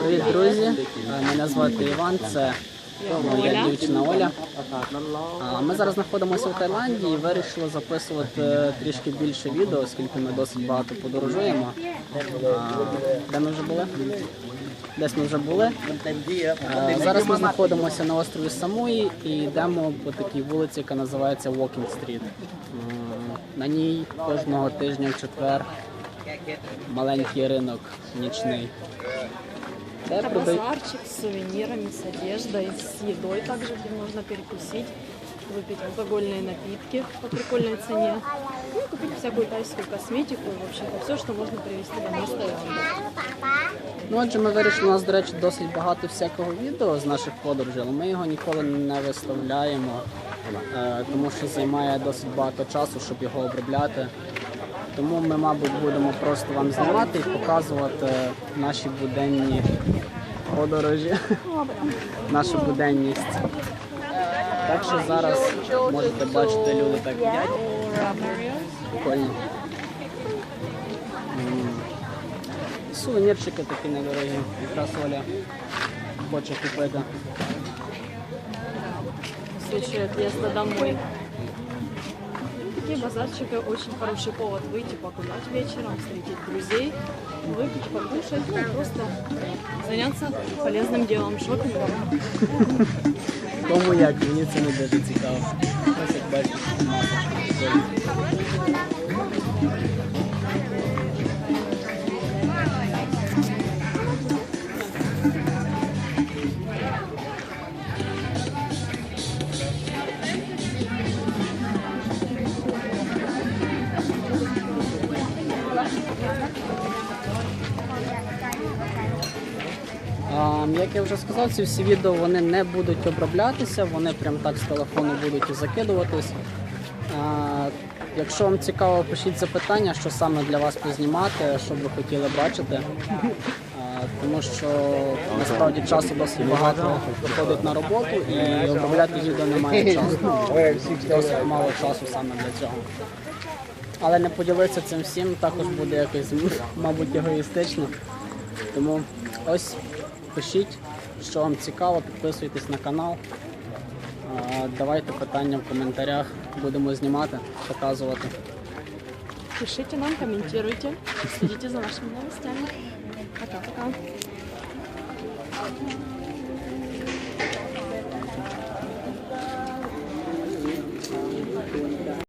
Привіт, друзі! Мене звати Іван, це моя дівчина Оля. Ми зараз знаходимося в Таїланді і вирішили записувати е, трішки більше відео, оскільки ми досить багато подорожуємо. Де ми вже були? Десь ми вже були. Зараз ми знаходимося на острові Самуї і йдемо по такій вулиці, яка називається Walking Street. На ній кожного тижня в четвер маленький ринок нічний. Де Это продають базарчик с сувенирами, с одеждой, с едой также, где можно перекусить, выпить алкогольные напитки по прикольной цене, ну и купить всякую тайскую косметику и, в общем-то, все, что можно привезти домой с Таиланда. Ну, отже, ми вирішили, у нас, до речі, досить багато всякого відео з наших подорожей, але ми його ніколи не виставляємо, е, тому що займає досить багато часу, щоб його обробляти. Тому ми, мабуть, будемо просто вам знімати і показувати наші буденні подорожі, нашу буденність. Так що зараз можете бачити, люди так їдять. Прикольно. Сувенірчики такі недорогі. Якраз Оля хоче купити. Случае отъезда домой. Такие базарчики очень хороший повод выйти погулять вечером, встретить друзей, выпить, покушать, ну просто заняться полезным делом, шопингом. Кому як, мені це не дуже цікаво. Ось Як я вже сказав, ці всі відео вони не будуть оброблятися, вони прям так з телефону будуть і закидуватись. Якщо вам цікаво, пишіть запитання, що саме для вас познімати, що ви хотіли бачити. Тому що насправді часу досить багато виходить на роботу і обробляти відео немає часу. Досить мало часу саме для цього. Але не поділитися цим всім також буде якось, мабуть, егоїстично. Тому ось пишіть, що вам цікаво, підписуйтесь на канал. Давайте питання в коментарях, будемо знімати, показувати. Пишите нам, комментируйте, следите за нашими новостями. Пока-пока.